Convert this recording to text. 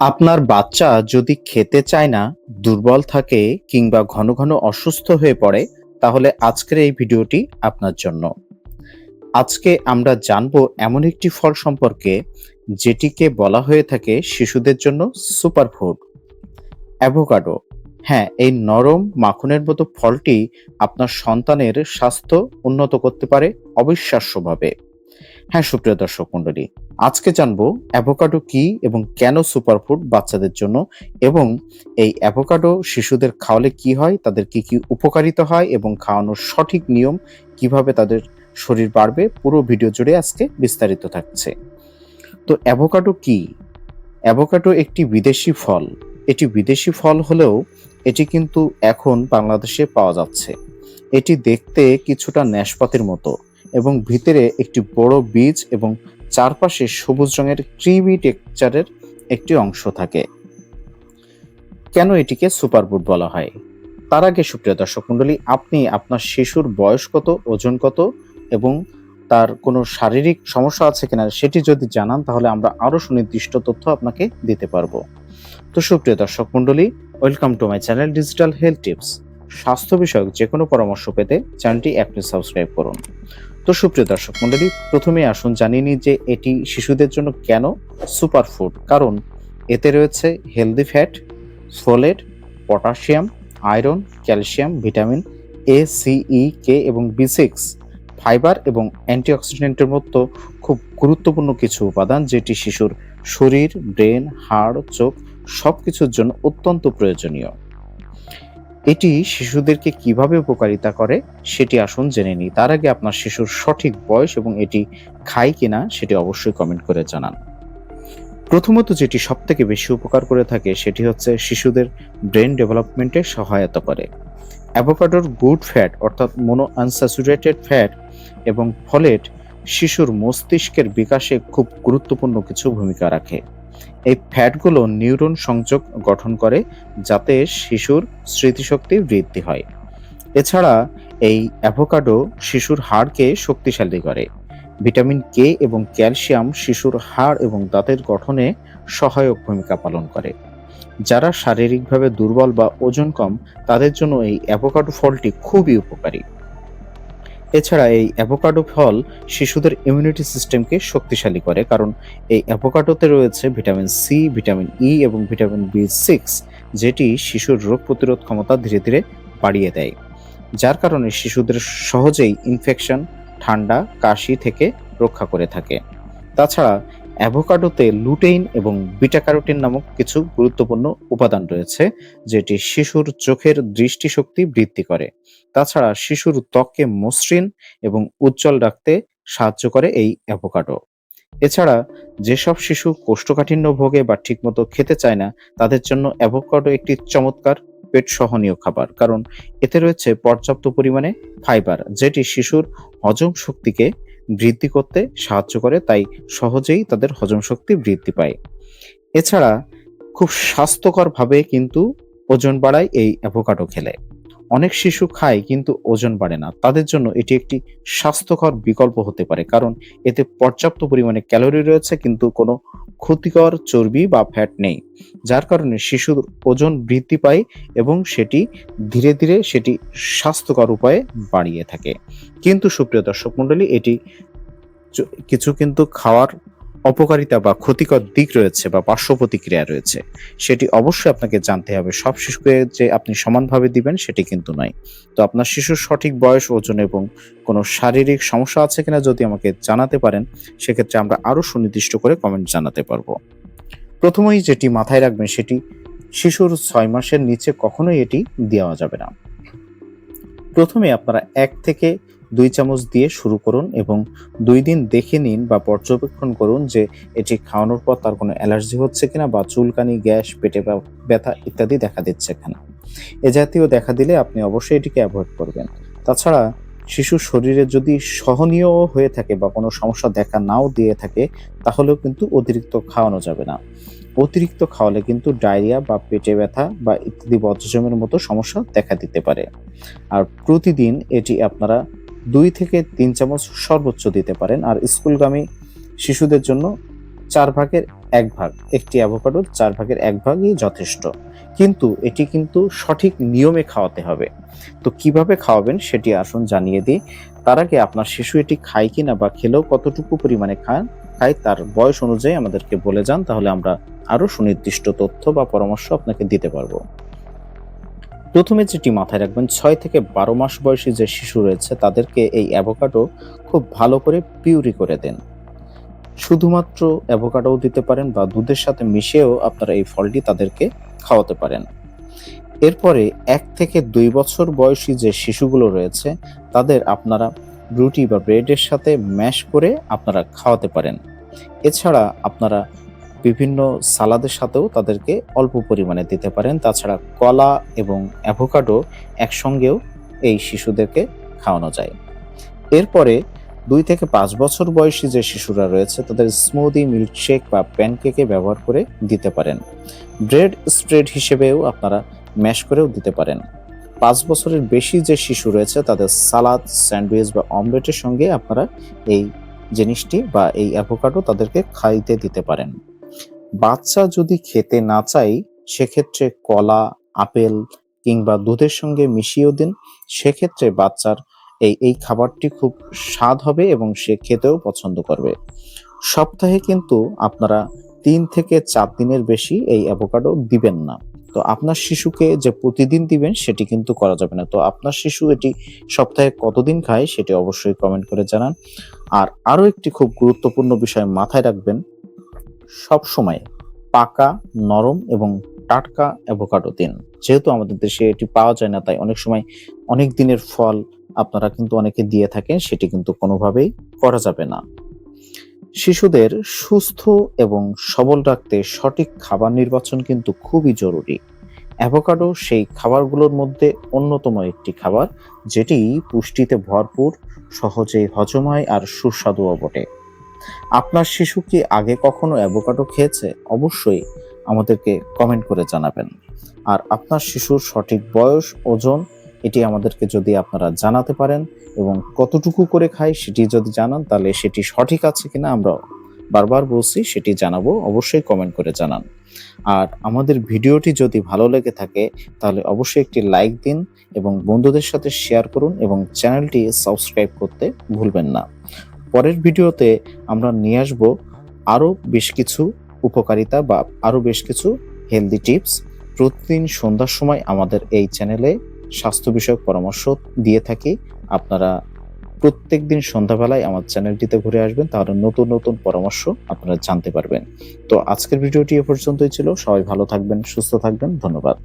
আপনার বাচ্চা যদি খেতে চায় না, দুর্বল থাকে কিংবা ঘন, ঘন অসুস্থ হয়ে পড়ে, তাহলে আজকের এই ভিডিওটি আপনার জন্য। আজকে আমরা জানব এমন একটি ফল সম্পর্কে যেটিকে বলা হয়ে থাকে শিশুদের জন্য সুপারফুড। অ্যাভোকাডো। হ্যাঁ, এই নরম মাখনের মতো ফলটি আপনার সন্তানের স্বাস্থ্য উন্নত করতে পারে অবিশ্বাস্যভাবে। হ্যাঁ, সুপ্রিয় দর্শক মণ্ডলী, আজকে জানব অ্যাভোকাডো কি এবং কেন সুপারফুড বাচ্চাদের জন্য এবং এই অ্যাভোকাডো শিশুদের খাওয়ালে কি হয়, তাদের কি, কি উপকারিতা হয় এবং খাওয়ানোর সঠিক নিয়ম কীভাবে তাদের শরীর বাড়বে পুরো ভিডিও জুড়ে আজকে বিস্তারিত থাকছে। তো অ্যাভোকাডো কি? অ্যাভোকাডো একটি বিদেশি ফল। এটি বিদেশি ফল হলেও এটি কিন্তু এখন বাংলাদেশে পাওয়া যাচ্ছে। এটি দেখতে কিছুটা ন্যাশপাতের মতো এবং ভিতরে একটি বড় বীজ এবং চারপাশে সবুজ রঙের ক্রিমি টেক্সচারের একটি অংশ থাকে। কেন এটিকে সুপারফুড বলা হয়? তার আগে সুপ্রিয় দর্শক মণ্ডলী, আপনি আপনার শিশুর বয়স কত, ওজন কত এবং তার কোনো শারীরিক সমস্যা আছে কিনা সেটি যদি জানান তাহলে আমরা আরও সুনির্দিষ্ট তথ্য আপনাকে দিতে পারব। তো সুপ্রিয় দর্শক মণ্ডলী, welcome to my channel digital health tips. স্বাস্থ্য বিষয়ক যে কোনো পরামর্শ পেতে চ্যানেলটি এখনই সাবস্ক্রাইব করুন। তো সুপ্রিয় দর্শক মণ্ডলী, প্রথমেই আসুন জানিয়ে নিই যে এটি শিশুদের জন্য কেন সুপার ফুড কারণ এতে রয়েছে healthy fat, folate, potassium, iron, calcium, vitamin A, C, E, K এবং বি সিক্স, ফাইবার এবং অ্যান্টিঅক্সিডেন্টের মতো খুব গুরুত্বপূর্ণ কিছু উপাদান যেটি শিশুর শরীর, ব্রেন, হাড়, চোখ সব কিছুর জন্য অত্যন্ত প্রয়োজনীয়। এটি শিশুদেরকে কীভাবে উপকারিতা করে সেটি আসুন জেনে নিই। তার আগে আপনার শিশুর সঠিক বয়স এবং এটি খায় কিনা সেটি অবশ্যই কমেন্ট করে জানান। প্রথমত যেটি সবথেকে বেশি উপকার করে থাকে সেটি হচ্ছে শিশুদের ব্রেন ডেভেলপমেন্টে সহায়তা করে। অ্যাভোকাডোর গুড ফ্যাট অর্থাৎ মোনো আনস্যাচুরেটেড ফ্যাট এবং ফলেট শিশুর মস্তিষ্কের বিকাশে খুব গুরুত্বপূর্ণ কিছু ভূমিকা রাখে। এই ফ্যাটগুলো নিউরন সংযোগ গঠন করে যাতে শিশুর স্মৃতিশক্তি বৃদ্ধি হয়। এছাড়া এই অ্যাভোকাডো শিশুর হাড়কে শক্তিশালী করে। ভিটামিন কে এবং ক্যালসিয়াম শিশুর হাড় এবং দাঁতের গঠনে সহায়ক ভূমিকা পালন করে। যারা শারীরিকভাবে দুর্বল বা ওজন কম, তাদের জন্য এই অ্যাভোকাডো ফলটি খুবই উপকারী। এছাড়া এই অ্যাভোকাডো ফল শিশুদের ইমিউনিটি সিস্টেমকে শক্তিশালী করে কারণ এই অ্যাভোকাডোতে রয়েছে ভিটামিন সি, ভিটামিন ই এবং ভিটামিন বি সিক্স যেটি শিশুর রোগ প্রতিরোধ ক্ষমতা ধীরে ধীরে বাড়িয়ে দেয়। যার কারণে শিশুদের সহজেই ইনফেকশন, ঠান্ডা, কাশি থেকে রক্ষা করে থাকে। তাছাড়া অ্যাভোকাডোতে লুটেইন এবং বিটা ক্যারোটিন নামক কিছু গুরুত্বপূর্ণ উপাদান রয়েছে, যেটি শিশুর চোখের দৃষ্টিশক্তি বৃদ্ধি করে। তাছাড়া শিশুর ত্বককে মসৃণ এবং উজ্জ্বল রাখতে সাহায্য করে এই অ্যাভোকাডো। এছাড়া, যেসব শিশু কোষ্ঠকাঠিন্য ভোগে বা ঠিকমতো খেতে চায় না, তাদের জন্য অ্যাভোকাডো একটি চমৎকার পেট সহনীয় খাবার, কারণ এতে রয়েছে পর্যাপ্ত পরিমাণে ফাইবার, যেটি শিশুর হজম শক্তিকে বৃদ্ধি করতে সাহায্য করে, তাই সহজেই তাদের হজম শক্তি বৃদ্ধি পায়। এছাড়া খুব স্বাস্থ্যকরভাবে কিন্তু ওজন বাড়ায় এই অ্যাভোকাডো খেলে। অনেক শিশু খায় কিন্তু ওজন বাড়ে না। তাদের জন্য এটি একটি স্বাস্থ্যকর বিকল্প হতে পারে, কারণ এতে পর্যাপ্ত পরিমাণে ক্যালোরি রয়েছে কিন্তু কোনো ক্ষতিকর চর্বি বা ফ্যাট নেই। যার কারণে শিশুর ওজন বৃদ্ধি পায় এবং সেটি ধীরে ধীরে সেটি স্বাস্থ্যকর উপায়ে বাড়িয়ে থাকে। কিন্তু সুপ্রিয় দর্শক মণ্ডলী, এটি কিছু কিন্তু খাওয়ার অপকারিতা বা ক্ষতিকর দিক রয়েছে বা পার্শ্ব প্রতিক্রিয়া রয়েছে। সেটি অবশ্যই আপনাকে জানতে হবে। সব শিশুকে যে আপনি সমানভাবে দিবেন সেটি কিন্তু নয়। তো আপনার শিশুর সঠিক বয়স, ওজন এবং কোনো শারীরিক সমস্যা আছে কিনা যদি আমাকে জানাতে পারেন সেক্ষেত্রে আমরা আরও সুনির্দিষ্ট করে কমেন্ট জানাতে পারব। প্রথমেই যেটি মাথায় রাখবেন সেটি শিশুর ছয় মাসের নিচে কখনোই এটি দেওয়া যাবে না। প্রথমে আপনারা এক থেকে ২ চামচ দিয়ে শুরু করুন এবং দুই দিন দেখে নিন বা পর্যবেক্ষণ করুন যে এটি খাওয়ানোর পর তার কোনো অ্যালার্জি হচ্ছে কিনা বা চুলকানি, গ্যাস, পেটে ব্যথা ইত্যাদি দেখা দিচ্ছে কিনা। এ জাতীয় দেখা দিলে আপনি অবশ্যই এটিকে অ্যাভয়েড করবেন। তাছাড়া শিশুর শরীরে যদি সহনীয় হয়ে থাকে বা কোনো সমস্যা দেখা নাও দিয়ে থাকে তাহলেও কিন্তু অতিরিক্ত খাওয়ানো যাবে না। অতিরিক্ত খাওয়ালে কিন্তু ডায়রিয়া বা পেটে ব্যথা বা ইত্যাদি বদহজমের মতো সমস্যা দেখা দিতে পারে। আর প্রতিদিন এটি আপনারা ২ থেকে তিন চামচ সর্বোচ্চ দিতে পারেন। আর স্কুলগামী শিশুদের জন্য চার ভাগের এক ভাগ, একটি অ্যাভোকাডোর চার ভাগের এক ভাগই যথেষ্ট। কিন্তু এটি কিন্তু সঠিক নিয়মে খাওয়াতে হবে। তো কীভাবে খাওয়াবেন সেটি আসুন জানিয়ে দিই। তার আগে আপনার শিশু এটি খায় কি না বা খেলেও কতটুকু পরিমাণে খান খায় তার বয়স অনুযায়ী আমাদেরকে বলে যান, তাহলে আমরা আরও সুনির্দিষ্ট তথ্য বা পরামর্শ আপনাকে দিতে পারব। প্রথমে যেটি মাথায় রাখবেন, ছয় থেকে বারো মাস বয়সী যে শিশু রয়েছে, তাদেরকে এই অ্যাভোকাডো খুব ভালো করে পিউরি করে দেন। শুধুমাত্র অ্যাভোকাডোও দিতে পারেন বা দুধের সাথে মিশিয়েও আপনারা এই ফলটি তাদেরকে খাওয়াতে পারেন। এরপরে এক থেকে দুই বছর বয়সী যে শিশুগুলো রয়েছে, তাদের আপনারা রুটি বা ব্রেডের সাথে ম্যাশ করে আপনারা খাওয়াতে পারেন। এছাড়া আপনারা বিভিন্ন সালাদের সাথেও তাদেরকে অল্প পরিমাণে দিতে পারেন। তাছাড়া কলা এবং অ্যাভোকাডো একসঙ্গেও এই শিশুদেরকে খাওয়ানো যায়। এরপরে দুই থেকে পাঁচ বছর বয়সী যে শিশুরা রয়েছে, তাদের স্মুদি, মিল্কশেক বা প্যানকেকে ব্যবহার করে দিতে পারেন। ব্রেড স্প্রেড হিসেবেও আপনারা ম্যাশ করেও দিতে পারেন। পাঁচ বছরের বেশি যে শিশু রয়েছে, তাদের সালাদ, স্যান্ডউইচ বা অমলেটের সঙ্গে আপনারা এই জিনিসটি বা এই অ্যাভোকাডো তাদেরকে খাইতে দিতে পারেন। বাচ্চা যদি খেতে না চাই, সেক্ষেত্রে কলা, আপেল কিংবা দুধের সঙ্গে মিশিয়েও দিন। সেক্ষেত্রে বাচ্চার এই এই খাবারটি খুব স্বাদ হবে এবং সে খেতেও পছন্দ করবে। সপ্তাহে কিন্তু আপনারা তিন থেকে চার দিনের বেশি এই অ্যাভোকাডো দিবেন না। তো আপনার শিশুকে যে প্রতিদিন দিবেন, সেটি কিন্তু করা যাবে না। তো আপনার শিশু এটি সপ্তাহে কতদিন খায়, সেটি অবশ্যই কমেন্ট করে জানান। আর আরও একটি খুব গুরুত্বপূর্ণ বিষয় মাথায় রাখবেন সব সময় পাকা, নরম এবং টাটকা অ্যাভোকাডো দিন। যেহেতু আমাদের দেশে এটি পাওয়া যায় না, তাই অনেক সময় অনেক দিনের ফল আপনারা কিন্তু অনেকে দিয়ে থাকেন, সেটি কিন্তু কোনোভাবেই করা যাবে না। শিশুদের সুস্থ এবং সবল রাখতে সঠিক খাবার নির্বাচন কিন্তু খুবই জরুরি। অ্যাভোকাডো সেই খাবারগুলোর মধ্যে অন্যতম একটি খাবার, যেটি পুষ্টিতে ভরপুর, সহজেই হজম হয় আর সুস্বাদুও বটে। আপনার শিশু কি আগে কখনো অ্যাভোকাডো খেয়েছে? অবশ্যই আমাদেরকে কমেন্ট করে জানাবেন। আর আপনার শিশুর সঠিক বয়স, ওজন, এটি আমাদেরকে যদি আপনারা জানাতে পারেন এবং কতটুকু করে খায় সেটি যদি জানান, তাহলে সেটি সঠিক আছে কিনা আমরা বারবার বলছি, সেটি জানাব। অবশ্যই কমেন্ট করে জানান। আর আমাদের ভিডিওটি যদি ভালো লেগে থাকে, তাহলে অবশ্যই একটি লাইক দিন এবং বন্ধুদের সাথে শেয়ার করুন এবং চ্যানেলটি সাবস্ক্রাইব করতে ভুলবেন না। পরের ভিডিওতে আমরা নিয়ে আসব আরও বেশ কিছু উপকারিতা বা আরও বেশ কিছু হেলদি টিপস প্রতিদিন সন্ধ্যার সময় আমাদের এই চ্যানেলে স্বাস্থ্য বিষয়ক পরামর্শ দিয়ে থাকি। আপনারা প্রত্যেক দিন সন্ধ্যাবেলায় আমার চ্যানেলটিতে ঘুরে আসবেন, তাহলে নতুন নতুন পরামর্শ আপনারা জানতে পারবেন। তো আজকের ভিডিওটি এ পর্যন্তই ছিল। সবাই ভালো থাকবেন, সুস্থ থাকবেন। ধন্যবাদ।